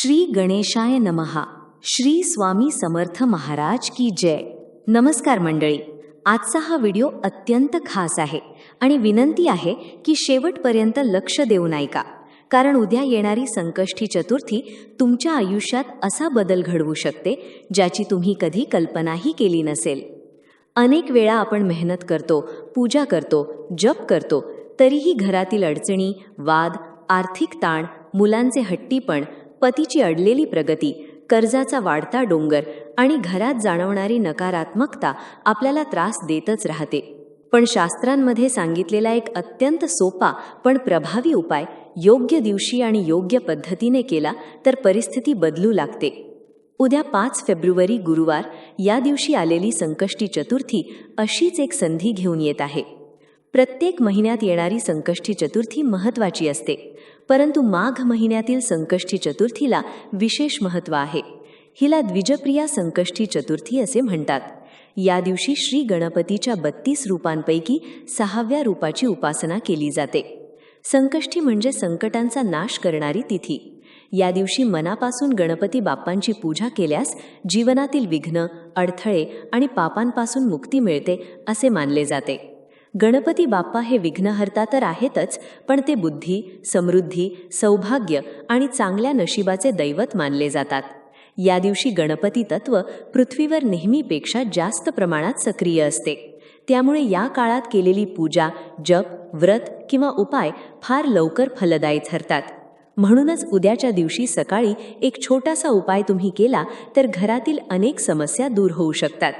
श्री गणेशाय नमहा श्री स्वामी समर्थ महाराज की जय. नमस्कार मंडळी. आजचा हा व्हिडिओ अत्यंत खास आहे आणि विनंती आहे की शेवटपर्यंत लक्ष देऊन ऐका कारण उद्या येणारी संकष्टी चतुर्थी तुमच्या आयुष्यात असा बदल घडवू शकते ज्याची तुम्ही कधी कल्पनाही केली नसेल. अनेक वेळा आपण मेहनत करतो पूजा करतो जप करतो तरीही घरातील अडचणी वाद आर्थिक ताण मुलांचे हट्टीपण पतीची अडलेली प्रगती कर्जाचा वाढता डोंगर आणि घरात जाणवणारी नकारात्मकता आपल्याला त्रास देतच राहते. पण शास्त्रांमध्ये सांगितलेला एक अत्यंत सोपा पण प्रभावी उपाय योग्य दिवशी आणि योग्य पद्धतीने केला तर परिस्थिती बदलू लागते. उद्या पाच फेब्रुवारी गुरुवार या दिवशी आलेली संकष्टी चतुर्थी अशीच एक संधी घेऊन येत आहे. प्रत्येक महिन्यात येणारी संकष्टी चतुर्थी महत्त्वाची असते. परंतु माघ महिन्यातील संकष्टी चतुर्थीला विशेष महत्त्व आहे. हिला द्विजप्रिया संकष्टी चतुर्थी असे म्हणतात. या दिवशी श्री गणपतीच्या बत्तीस रूपांपैकी सहाव्या रूपाची उपासना केली जाते. संकष्टी म्हणजे संकटांचा नाश करणारी तिथी. या दिवशी मनापासून गणपती बाप्पांची पूजा केल्यास जीवनातील विघ्न अडथळे आणि पापांपासून मुक्ती मिळते असे मानले जाते. गणपती बाप्पा हे विघ्नहर्ता तर आहेतच पण ते बुद्धी समृद्धी सौभाग्य आणि चांगल्या नशिबाचे दैवत मानले जातात. या दिवशी गणपती तत्व पृथ्वीवर नेहमीपेक्षा जास्त प्रमाणात सक्रिय असते. त्यामुळे या काळात केलेली पूजा जप व्रत किंवा उपाय फार लवकर फलदायी ठरतात. म्हणूनच उद्याच्या दिवशी सकाळी एक छोटासा उपाय तुम्ही केला तर घरातील अनेक समस्या दूर होऊ शकतात.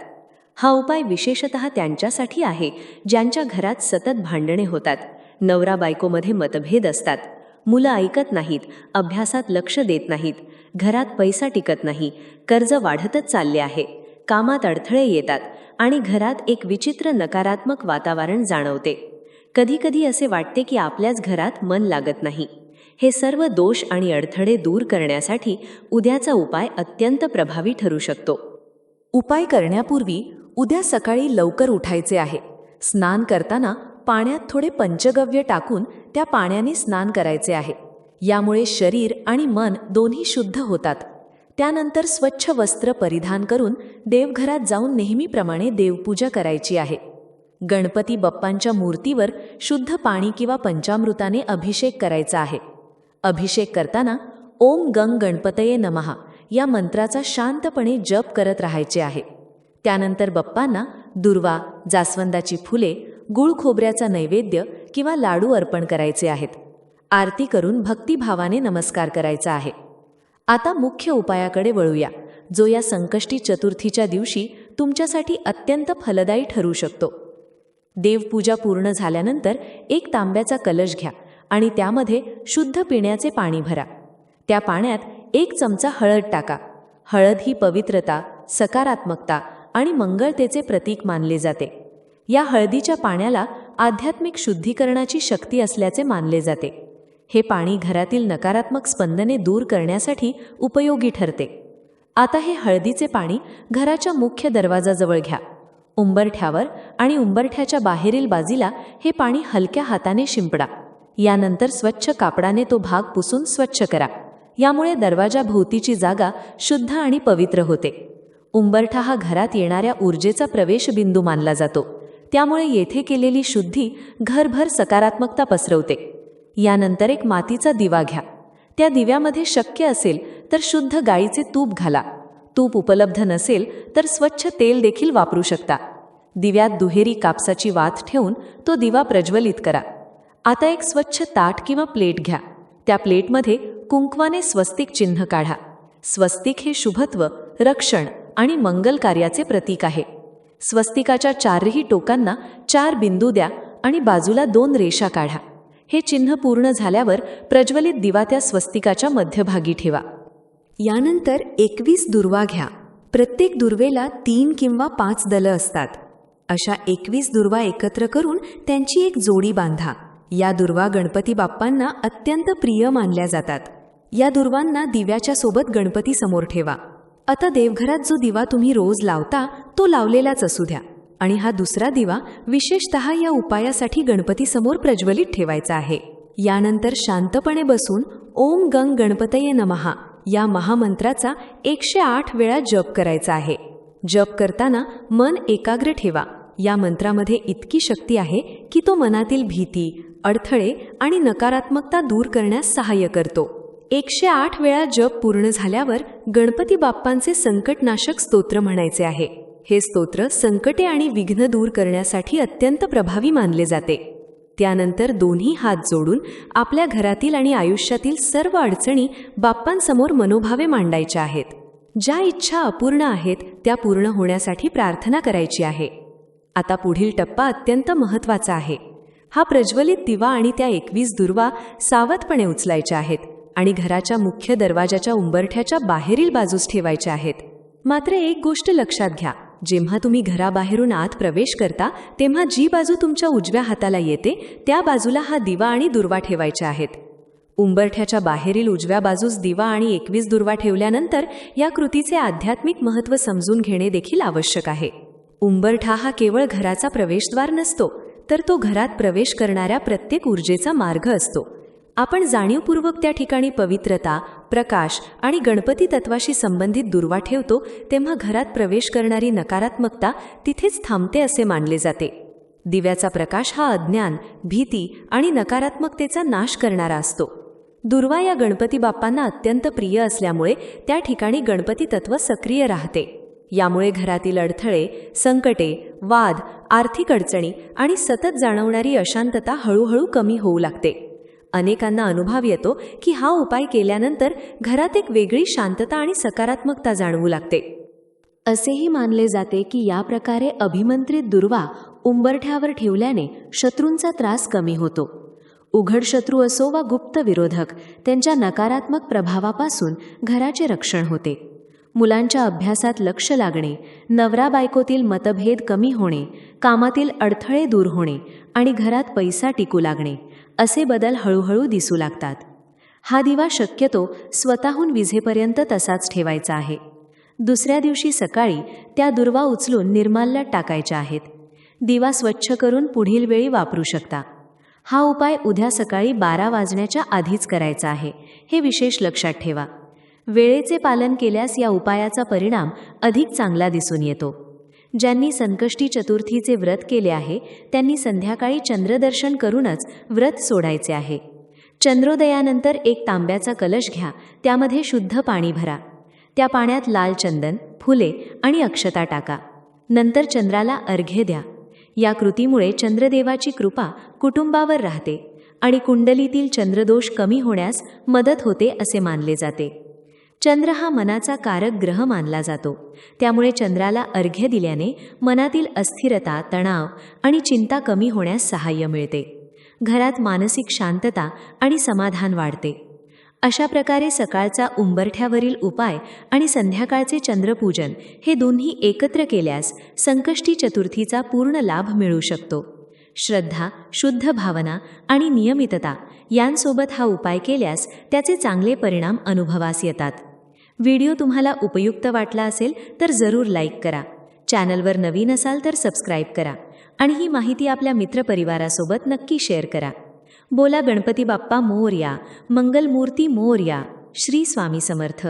हा उपाय विशेषत त्यांच्यासाठी आहे ज्यांच्या घरात सतत भांडणे होतात. नवरा बायकोमध्ये मतभेद असतात. मुलं ऐकत नाहीत अभ्यासात लक्ष देत नाहीत घरात पैसा टिकत नाही कर्ज वाढतच चालले आहे कामात अडथळे येतात आणि घरात एक विचित्र नकारात्मक वातावरण जाणवते. कधीकधी असे वाटते की आपल्याच घरात मन लागत नाही. हे सर्व दोष आणि अडथळे दूर करण्यासाठी उद्याचा उपाय अत्यंत प्रभावी ठरू शकतो. उपाय करण्यापूर्वी उद्या सकाळी लवकर उठायचे आहे. स्नान करताना पाण्यात थोडे पंचगव्य टाकून त्या पाण्याने स्नान करायचे आहे. यामुळे शरीर आणि मन दोन्ही शुद्ध होतात. त्यानंतर स्वच्छ वस्त्र परिधान करून देवघरात जाऊन नेहमीप्रमाणे देवपूजा करायची आहे. गणपती बाप्पांच्या मूर्तीवर शुद्ध पाणी किंवा पंचामृताने अभिषेक करायचा आहे. अभिषेक करताना ओम गंग गणपतये नमहा या मंत्राचा शांतपणे जप करत राहायचे आहे. त्यानंतर बप्पांना दुर्वा जास्वंदाची फुले गुळ खोबऱ्याचा नैवेद्य किंवा लाडू अर्पण करायचे आहेत. आरती करून भक्तिभावाने नमस्कार करायचा आहे. आता मुख्य उपायाकडे वळूया जो या संकष्टी चतुर्थीच्या दिवशी तुमच्यासाठी अत्यंत फलदायी ठरू शकतो. देवपूजा पूर्ण झाल्यानंतर एक तांब्याचा कलश घ्या आणि त्यामध्ये शुद्ध पिण्याचे पाणी भरा. त्या पाण्यात एक चमचा हळद टाका. हळद ही पवित्रता सकारात्मकता आणि मंगळतेचे प्रतीक मानले जाते. या हळदीच्या पाण्याला आध्यात्मिक शुद्धीकरणाची शक्ती असल्याचे मानले जाते. हे पाणी घरातील नकारात्मक स्पंदने दूर करण्यासाठी उपयोगी ठरते. आता हे हळदीचे पाणी घराच्या मुख्य दरवाजाजवळ घ्या. उंबरठ्यावर आणि उंबरठ्याच्या बाहेरील बाजूला हे पाणी हलक्या हाताने शिंपडा. यानंतर स्वच्छ कापडाने तो भाग पुसून स्वच्छ करा. यामुळे दरवाजा भोवतीची जागा शुद्ध आणि पवित्र होते. उंबरठा हा घरात येणाऱ्या ऊर्जेचा प्रवेशबिंदू मानला जातो. त्यामुळे येथे केलेली शुद्धी घरभर सकारात्मकता पसरवते. यानंतर एक मातीचा दिवा घ्या. त्या दिव्यामध्ये शक्य असेल तर शुद्ध गाईचे तूप घाला. तूप उपलब्ध नसेल तर स्वच्छ तेल देखील वापरू शकता. दिव्यात दुहेरी कापसाची वात ठेवून तो दिवा प्रज्वलित करा. आता एक स्वच्छ ताट किंवा प्लेट घ्या. त्या प्लेटमध्ये कुंकवाने स्वस्तिक चिन्ह काढा. स्वस्तिक हे शुभत्व रक्षण आणि मंगल कार्याचे प्रतीक आहे. स्वस्तिकाच्या चारही टोकांना चार बिंदू द्या आणि बाजूला दोन रेषा काढा. हे चिन्ह पूर्ण झाल्यावर प्रज्वलित दिवा त्या स्वस्तिकाच्या मध्यभागी ठेवा. यानंतर एकवीस दुर्वा घ्या. प्रत्येक दुर्वेला तीन किंवा पाच दलं असतात. अशा एकवीस दुर्वा एकत्र करून त्यांची एक जोडी बांधा. या दुर्वा गणपती बाप्पांना अत्यंत प्रिय मानल्या जातात. या दुर्वांना दिव्याच्या सोबत गणपती समोर ठेवा. आता देवघरात जो दिवा तुम्ही रोज लावता तो लावलेलाच असू द्या. आणि हा दुसरा दिवा विशेषतः या उपायासाठी गणपतीसमोर प्रज्वलित ठेवायचा आहे. यानंतर शांतपणे बसून ओम गंग गणपतये नमहा या महामंत्राचा एकशे आठ वेळा जप करायचा आहे. जप करताना मन एकाग्र ठेवा. या मंत्रामध्ये इतकी शक्ती आहे की तो मनातील भीती अडथळे आणि नकारात्मकता दूर करण्यास सहाय्य करतो. एकशे आठ वेळा जप पूर्ण झाल्यावर गणपती बाप्पांचे संकटनाशक स्तोत्र म्हणायचे आहे. हे स्तोत्र संकटे आणि विघ्न दूर करण्यासाठी अत्यंत प्रभावी मानले जाते. त्यानंतर दोन्ही हात जोडून आपल्या घरातील आणि आयुष्यातील सर्व अडचणी बाप्पांसमोर मनोभावे मांडायच्या आहेत. ज्या इच्छा अपूर्ण आहेत त्या पूर्ण होण्यासाठी प्रार्थना करायची आहे. आता पुढील टप्पा अत्यंत महत्त्वाचा आहे. हा प्रज्वलित दिवा आणि त्या एकवीस दुर्वा सावधपणे उचलायच्या आहेत. आणि घराच्या मुख्य दरवाजाच्या उंबरठ्याच्या बाहेरील बाजूस ठेवायच्या आहेत. मात्र एक गोष्ट लक्षात घ्या. जेव्हा तुम्ही घराबाहेरून आत प्रवेश करता तेव्हा जी बाजू तुमच्या उजव्या हाताला येते त्या बाजूला हा दिवा आणि दुर्वा ठेवायच्या आहेत. उंबरठ्याच्या बाहेरील उजव्या बाजूस दिवा आणि एकवीस दुर्वा ठेवल्यानंतर या कृतीचे आध्यात्मिक महत्त्व समजून घेणे देखील आवश्यक आहे. उंबरठा हा केवळ घराचा प्रवेशद्वार नसतो तर तो घरात प्रवेश करणाऱ्या प्रत्येक ऊर्जेचा मार्ग असतो. आपण जाणीवपूर्वक त्या ठिकाणी पवित्रता प्रकाश आणि गणपती तत्वाशी संबंधित दुर्वा ठेवतो तेव्हा घरात प्रवेश करणारी नकारात्मकता तिथेच थांबते असे मानले जाते. दिव्याचा प्रकाश हा अज्ञान भीती आणि नकारात्मकतेचा नाश करणारा असतो. दुर्वा या गणपती बाप्पांना अत्यंत प्रिय असल्यामुळे त्या ठिकाणी गणपती तत्व सक्रिय राहते. यामुळे घरातील अडथळे संकटे वाद आर्थिक अडचणी आणि सतत जाणवणारी अशांतता हळूहळू कमी होऊ लागते. अनेकांना अनुभव येतो की हा उपाय केल्यानंतर घरात एक वेगळी शांतता आणि सकारात्मकता जाणवू लागते. असेही मानले जाते की या प्रकारे अभिमंत्रित दुर्वा उंबरठ्यावर ठेवल्याने शत्रूंचा त्रास कमी होतो. उघड शत्रू असो वा गुप्त विरोधक त्यांच्या नकारात्मक प्रभावापासून घराचे रक्षण होते. मुलांच्या अभ्यासात लक्ष लागणे नवरा बायकोतील मतभेद कमी होणे कामातील अडथळे दूर होणे आणि घरात पैसा टिकू लागणे. असे बदल हळूहळू दिसू लागतात. हा दिवा शक्यतो स्वतःहून विझेपर्यंत तसाच ठेवायचा आहे. दुसऱ्या दिवशी सकाळी त्या दुर्वा उचलून निर्माल्यात टाकायच्या आहेत. दिवा स्वच्छ करून पुढील वेळी वापरू शकता. हा उपाय उद्या सकाळी बारा वाजण्याच्या आधीच करायचा आहे हे विशेष लक्षात ठेवा. वेळेचे पालन केल्यास या उपायाचा परिणाम अधिक चांगला दिसून येतो. ज्यांनी संकष्टी चतुर्थीचे व्रत केले आहे त्यांनी संध्याकाळी चंद्रदर्शन करूनच व्रत सोडायचे आहे. चंद्रोदयानंतर एक तांब्याचा कलश घ्या त्यामध्ये शुद्ध पाणी भरा. त्या पाण्यात लाल चंदन फुले आणि अक्षता टाका. नंतर चंद्राला अर्घ्य द्या. या कृतीमुळे चंद्रदेवाची कृपा कुटुंबावर राहते आणि कुंडलीतील चंद्रदोष कमी होण्यास मदत होते असे मानले जाते. चंद्र हा मनाचा कारक ग्रह मानला जातो. त्यामुळे चंद्राला अर्घ्य दिल्याने मनातील अस्थिरता तणाव आणि चिंता कमी होण्यास सहाय्य मिळते. घरात मानसिक शांतता आणि समाधान वाढते. अशा प्रकारे सकाळचा उंबरठ्यावरील उपाय आणि संध्याकाळचे चंद्रपूजन हे दोन्ही एकत्र केल्यास संकष्टी चतुर्थीचा पूर्ण लाभ मिळू शकतो. श्रद्धा शुद्ध भावना आणि नियमितता यांसोबत हा उपाय केल्यास त्याचे चांगले परिणाम अनुभवास येतात. व्हिडिओ तुम्हाला उपयुक्त वाटला असेल तर जरूर लाईक करा. चॅनलवर नवीन असाल तर सबस्क्राईब करा आणि ही माहिती आपल्या मित्रपरिवारासोबत नक्की शेअर करा. बोला गणपती बाप्पा मोर्या मंगलमूर्ती मोर्या श्री स्वामी समर्थ.